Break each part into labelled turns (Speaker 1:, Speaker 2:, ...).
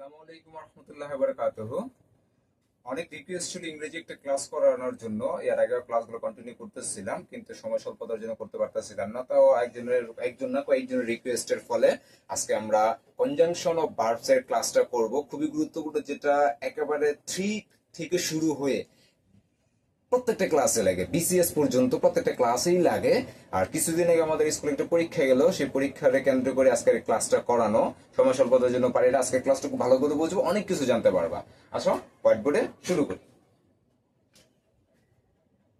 Speaker 1: আসসালামু আলাইকুম রহমতুল্লাহ বারাকাতুহু অনেক রিকোয়েস্ট ছিল ইংরেজি একটা ক্লাস করানোর জন্য। এর আগে ক্লাসগুলো কন্টিনিউ করতেছিলাম, কিন্তু সময় স্বল্পতার জন্য করতে পারতেছিলাম না। তাও একজনের, একজন না, কয়েকজনের রিকোয়েস্টের ফলে আজকে আমরা কনজাংশন অফ ভার্বস এর ক্লাসটা করব। খুবই গুরুত্বপূর্ণ, যেটা একেবারে থ্রি থেকে শুরু হয়ে প্রত্যেকটা ক্লাসে লাগে। বিসিএস পর্যন্ত প্রত্যেকটা ক্লাসেই লাগে। আর কিছুদিন আগে আমাদের স্কুলে একটা পরীক্ষা গেল। সেই পরীক্ষারে কেন্দ্র করে আজকের ক্লাসটা করানো। সময় স্বল্পতার জন্য পারি আজকের ক্লাসটা খুব ভালো করে বুঝব। অনেক কিছু জানতে পারবা। আসো হোয়াইট বোর্ডে শুরু করি।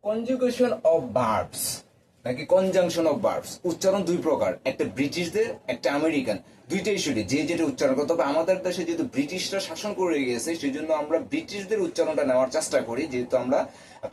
Speaker 1: কনজুগেশন অফ ভার্বস নাকি কনজাংশন অফ ভার্বস উচ্চারণ দুই প্রকার। একটা ব্রিটিশদের, একটা আমেরিকান। দুইটাই শুনি, যে যেটা উচ্চারণ করতে তবে আমাদের দেশে যেহেতু ব্রিটিশরা শাসন করে গিয়েছে সেই জন্য আমরা ব্রিটিশদের উচ্চারণটা নেওয়ার চেষ্টা করি, যেহেতু আমরা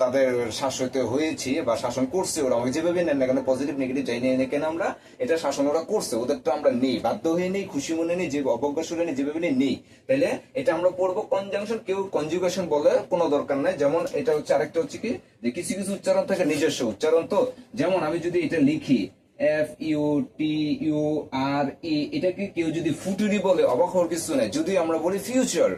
Speaker 1: তাদের শাসিত হয়েছি বা শাসন করছে ওরা। আমাকে যেভাবে নেন না কেন পজিটিভ নেগেটিভ যাই নিয়ে কেন আমরা, এটা শাসন ওরা করছে, ওদের তো আমরা নেই। বাধ্য হয়ে নেই, খুশি মনে নেই, যে অবজ্ঞা সুরে নেই, যেভাবে নেই তাহলে এটা আমরা পড়ব কনজাংশন কেউ কনজুগেশন বলে কোনো দরকার নাই। যেমন এটা হচ্ছে আরেকটা হচ্ছে কি, যে কিছু কিছু উচ্চারণ থাকে নিজস্ব উচ্চারণ তো। যেমন আমি যদি এটা লিখি F U T U R E এটাকে কেউ যদি ফুটুরি বলে, অবাক হওয়ার কিছু নেই। যদি আমরা বলি ফিউচার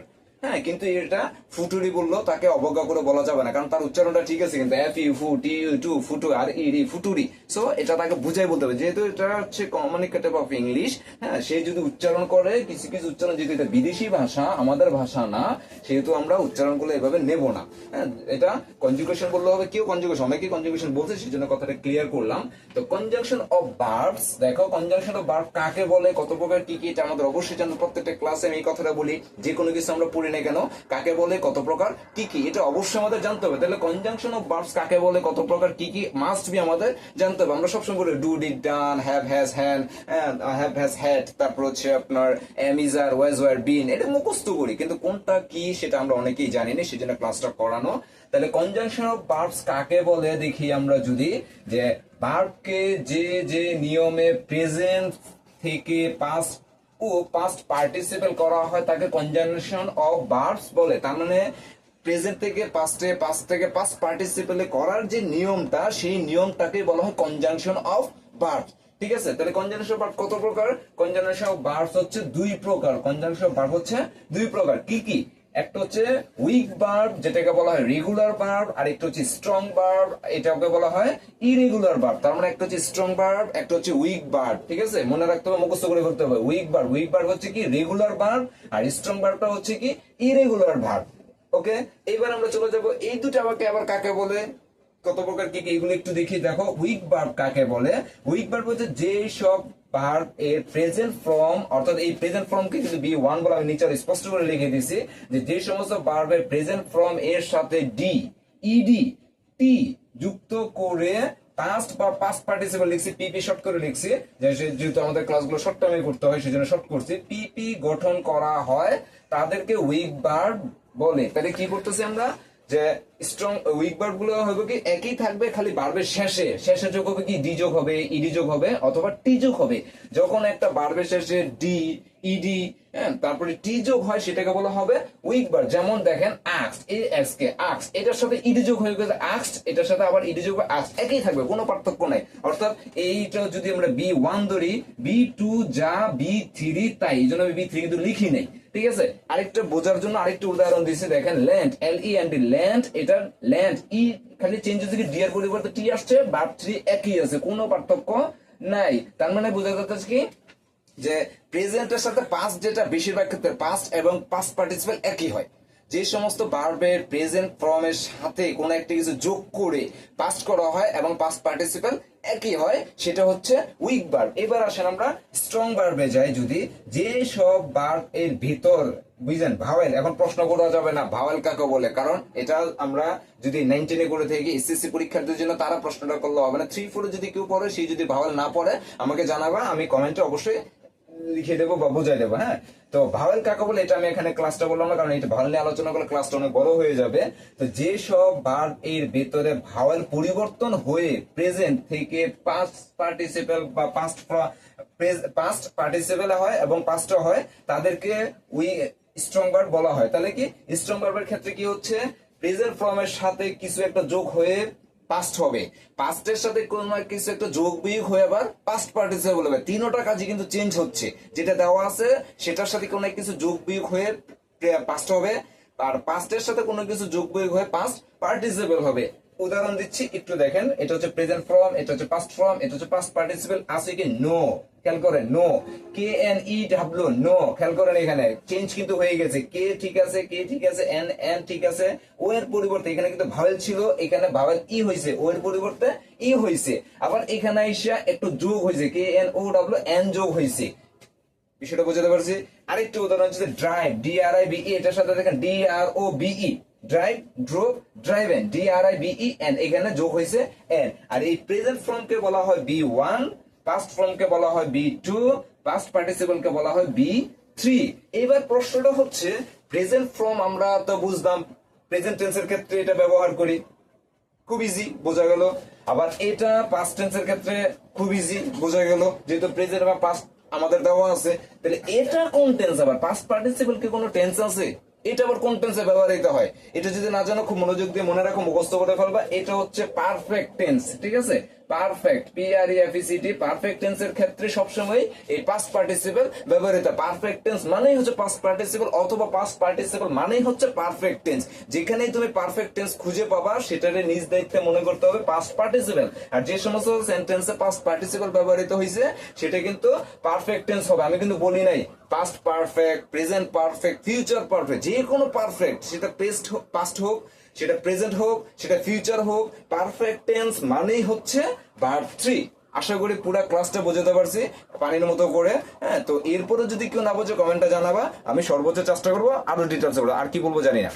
Speaker 1: হ্যাঁ কিন্তু এটা ফুটুরি বলল, তাকে অবজ্ঞা করে বলা যাবে না, কারণ তার উচ্চারণটা ঠিক আছে, কিন্তু এফ, ইউ, ফু ইউ, টু, ফুটু, আর, ই, রি, ফুটুরি। সো এটা তাকে বুঝাই বলতে হবে, যেহেতু এটা হচ্ছে কমিউনিকেটিভ অফ ইংলিশ হ্যাঁ সে যদি উচ্চারণ করে, কিছু কিছু উচ্চারণ, যেহেতু এটা বিদেশি ভাষা, আমাদের ভাষা না, সেহেতু আমরা উচ্চারণগুলো এভাবে নেব না। হ্যাঁ এটা কনজুগেশন বললে হবে, কেউ কনজুগেশন অনেকে কনজুগেশন বলছে সেই জন্য কথাটা ক্লিয়ার করলাম। তো কনজাংশন অফ ভার্বস দেখো কনজাংশন অফ ভার্ব কাকে বলে, কত প্রকার কি কি, এটা আমাদের অবশ্যই জানব প্রত্যেকটা ক্লাসে আমি এই কথাটা বলি যে কোনো কিছু আমরা পড়ি না কেন? কাকে বলে? কত প্রকার? কি কি? এটা অবশ্যই আমাদের জানতে হবে। তাহলে কনজাংশন অফ ভার্বস কাকে বলে? কত প্রকার? কি কি? মাস্ট বি আমাদের জানতে হবে। আমরা সবসময় বলি do did done have has হ্যান হ্যাভ হ্যাজ হ্যাড তারপর হচ্ছে আপনার এম আর ওয়াজ ওয়ার বিন এটা মুখস্থ করি। কিন্তু কোনটা কি সেটা আমরা অনেকেই জানি না, সেজন্য ক্লাসটা করানো তাহলে কনজাংশন অফ ভার্বস কাকে বলে? দেখি আমরা যদি যে ভার্বকে যে যে নিয়মে প্রেজেন্ট থেকে পাস্ট ও পাস্ট পার্টিসিপেল করা হয় তাকে কনজাংশন অফ ভার্বস বলে। তার মানে প্রেজেন্ট থেকে পাস্টে পাস্ট থেকে পাস্ট পার্টিসিপেলে করার যে নিয়মটা, সেই নিয়মটাকে বলা হয় কনজাংশন অফ ভার্বস ঠিক আছে? তাহলে কনজাংশন ভার্ব কত প্রকার? কনজাংশন অফ ভার্বস হচ্ছে দুই প্রকার। কনজাংশন অফ ভার্ব হচ্ছে দুই প্রকার। কি কি? একটা হচ্ছে উইক বার্ব যেটাকে বলা হয় রেগুলার বার্ব আর একটা হচ্ছে স্ট্রং বার্ব এটাকে বলা হয় ইরেগুলার বার্ব তার মানে একটা হচ্ছে স্ট্রং বার্ব একটা হচ্ছে উইক বার্ব ঠিক আছে? মনে রাখতে হবে, মুখস্থ করে করতে হবে। উইক বার্ব উইক বার্ব হচ্ছে কি? রেগুলার বার্ব আর স্ট্রং বার্বটা হচ্ছে কি? ইরেগুলার ভার্ব ওকে এবার আমরা চলে যাব, এই দুটো আমাকে আবার কাকে বলে? কত প্রকার কি এগুলো একটু দেখি দেখো। উইক ভার্ব কাকে বলে? উইক ভার্ব হচ্ছে যে সব ভার্ব এর প্রেজেন্ট ফর্ম অর্থাৎ এই প্রেজেন্ট বি ওয়ান বলে আমি নিচে স্পষ্ট করে লিখে দিছি যে যে সমস্ত প্রেজেন্ট ফর্ম এর সাথে ডি ইডি টি যুক্ত করে পাস্ট বা পাস্ট পার্টিসিপল লিখছি পিপি শর্ট করে লিখছি যেহেতু আমাদের ক্লাসগুলো শর্ট টাইমে করতে হয়, সেজন্য শর্ট করছি। পিপি গঠন করা হয় তাদেরকে উইক ভার্ব বলে। তাহলে কি করতেছি আমরা? যে স্ট্রং উইক ভার্বগুলো হবে কি একই থাকবে, খালি বার্বের শেষে। শেষে যোগ হবে কি? ডি যোগ হবে ইডি যোগ হবে, অথবা টি যোগ হবে। যখন একটা বার্বের শেষে ডি ইডি হ্যাঁ তারপরে টি যোগ হয়, সেটাকে বলা হবে উইক ভার্ব যেমন দেখেন আক্স এ এক্স কে আক্স এটার সাথে ইডি যোগ হয়ে গেছে আক্স এটার সাথে আবার ইডি যোগ হবে আক্স একই থাকবে, কোনো পার্থক্য নাই। অর্থাৎ এইটা যদি আমরা বি ওয়ান ধরি বি টু যা বি থ্রি তাই, এই জন্য আমি বি থ্রি কিন্তু লিখি নাই। ঠিক আছে? আরেকটা বোঝার জন্য আরেকটা উদাহরণ দিচ্ছি দেখেন land L E N D land এটা ল্যান্ড ই খালি চেঞ্জ হচ্ছে ডি এর পরিবর্তে টি আসছে বাপ থ্রি একই আছে, কোনো পার্থক্য নাই। তার মানে বোঝা যাচ্ছে কি, যে প্রেজেন্টের সাথে পাস্ট যেটা, বেশিরভাগ ক্ষেত্রে পাস্ট এবং পাস্ট পার্টিসিপেল একই হয়। যে সমস্ত ভার্বের প্রেজেন্ট ফর্মের সাথে কোনো একটা কিছু যোগ করে পাস্ট করা হয় এবং পাস্ট পার্টিসিপেল একই হয়, সেটা হচ্ছে উইক ভার্ব এবার আসেন আমরা স্ট্রং ভার্বে যাই যদি। যে সব ভার্ব এর ভিতর, বুঝলেন ভাওয়েল এখন প্রশ্ন করা যাবে না ভাওয়েল কাকে বলে? কারণ এটা আমরা যদি নাইনটিনে করে থাকি এসএসসি পরীক্ষার্থীর জন্য তারা প্রশ্নটা করলে হবে না। থ্রি ফোরে যদি কেউ পড়ে সেই যদি ভাওয়েল না পড়ে, আমাকে জানাবা, আমি কমেন্টে অবশ্যই লিখে দেবো বা বুঝাই দেবো হ্যাঁ? তো ভাওয়েল কাকে বলে এটা আমি এখানে ক্লাসটা বললাম না, কারণ এটা ভাওয়েল নিয়ে আলোচনা করলে ক্লাসটা অনেক বড় হয়ে যাবে। তো যে সব ভার্ব এর ভেতরে ভাওয়েল পরিবর্তন হয়ে প্রেজেন্ট থেকে পাস্ট পার্টিসিপেল বা পাস্ট পাস্ট পার্টিসিপেল হয় এবং পাস্ট হয়, তাদেরকে উই স্ট্রং ভার্ব বলা হয়। তাহলে কি? স্ট্রং ভার্বের ক্ষেত্রে কি হচ্ছে? প্রেজেন্ট ফর্মের সাথে কিছু একটা যোগ হয়ে পাস্ট হবে। পাস্টের সাথে কোন কিছু একটা যোগ বিয়োগ হয়ে আবার পাস্ট পার্টিসিপেল হবে। তিনোটা কাজই কিন্তু চেঞ্জ হচ্ছে। যেটা দেওয়া আছে, সেটার সাথে কোনো কিছু যোগ বিয়োগ হয়ে পাস্ট হবে। আর পাস্টের সাথে কোনো কিছু যোগ বিয়োগ হয়ে পাস্ট পার্টিসিপল হবে। উদাহরণ দিচ্ছি, একটু দেখেন, এটা হচ্ছে প্রেজেন্ট ফর্ম এটা হচ্ছে পাস্ট ফর্ম এটা হচ্ছে পাস্ট পার্টিসিপেল আছে কি? নো খেয়াল করেন know K N E W know খেয়াল করেন এখানে চেঞ্জ কিন্তু হয়ে গেছে কে ঠিক আছে কে ঠিক আছে এন এন ঠিক আছে ও এর পরিবর্তে, এখানে কিন্তু ভাওয়েল ছিল, এখানে ভাওয়েল ই হয়েছে ও এর পরিবর্তে ই হয়েছে, আবার এখানে এসে একটু যোগ হয়েছে K N O W N যোগ হয়েছে। বিষয়টা বুঝতে পারছি? আরেকটি উদাহরণ হচ্ছে drive D R I V E এটার সাথে দেখেন D R O V E drive drove driven D R I V E N এখানে যোগ হয়েছে এন আর এই প্রেজেন্ট ফর্ম কে বলা হয় বি ওয়ান পাস্ট ফর্ম কে বলা হয় বি টু পাস্ট পার্টিসিপল কে বলা হয় বি থ্রি এবার প্রশ্নটা হচ্ছে প্রেজেন্ট ফর্ম আমরা তো বুঝলাম প্রেজেন্ট টেন্সের ক্ষেত্রে এটা ব্যবহার করি। খুব ইজি বোঝা গেল। আবার এটা পাস্ট টেন্সের ক্ষেত্রে খুব ইজি বোঝা গেল। যেহেতু প্রেজেন্ট বা পাস্ট আমাদের দেওয়া আছে, তাহলে এটা কোন টেন্স আবার? পাস্ট পার্টিসিপল কি কোনো টেন্স আছে? এটা আবার কোন টেন্সে ব্যবহৃত হয়? এটা যদি না জানো, খুব মনোযোগ দিয়ে মনে রাখো, মুখস্থ করে ফেলবা। এটা হচ্ছে পারফেক্ট টেন্স ঠিক আছে? Perfect P R F C T perfect টেন্সের ক্ষেত্রে সবসময় এই পাস্ট পার্টিসিপল ব্যবহৃত। পারফেক্ট টেন্স মানেই হচ্ছে পাস্ট পার্টিসিপল অথবা পাস্ট পার্টিসিপল মানেই হচ্ছে পারফেক্ট টেন্স যেখানেই তুমি পারফেক্ট টেন্স খুঁজে পাবা সেটারে নিজ দায়িত্বে মনে করতে হবে পাস্ট পার্টিসিপল আর যে সমস্ত সেন্টেন্সে পাস্ট পার্টিসিপল ব্যবহৃত হয়েছে সেটা কিন্তু পারফেক্ট টেন্স হবে। আমি কিন্তু বলি নাই past perfect present perfect future perfect যে কোনো পারফেক্ট সেটা পেস্ট পাস্ট হোক সেটা প্রেজেন্ট হোক, সেটা ফিউচার হোক পারফেক্ট টেন্স মানেই হচ্ছে ভার্ব থ্রি আশা করি পুরো ক্লাসটা বোঝাতে পারছি, পানির মতো করে হ্যাঁ তো এরপরে যদি কেউ না বোঝে কমেন্টটা জানাবা। আমি সর্বোচ্চ চেষ্টা করব আরও ডিটেলস করব আর কি বলব জানি না।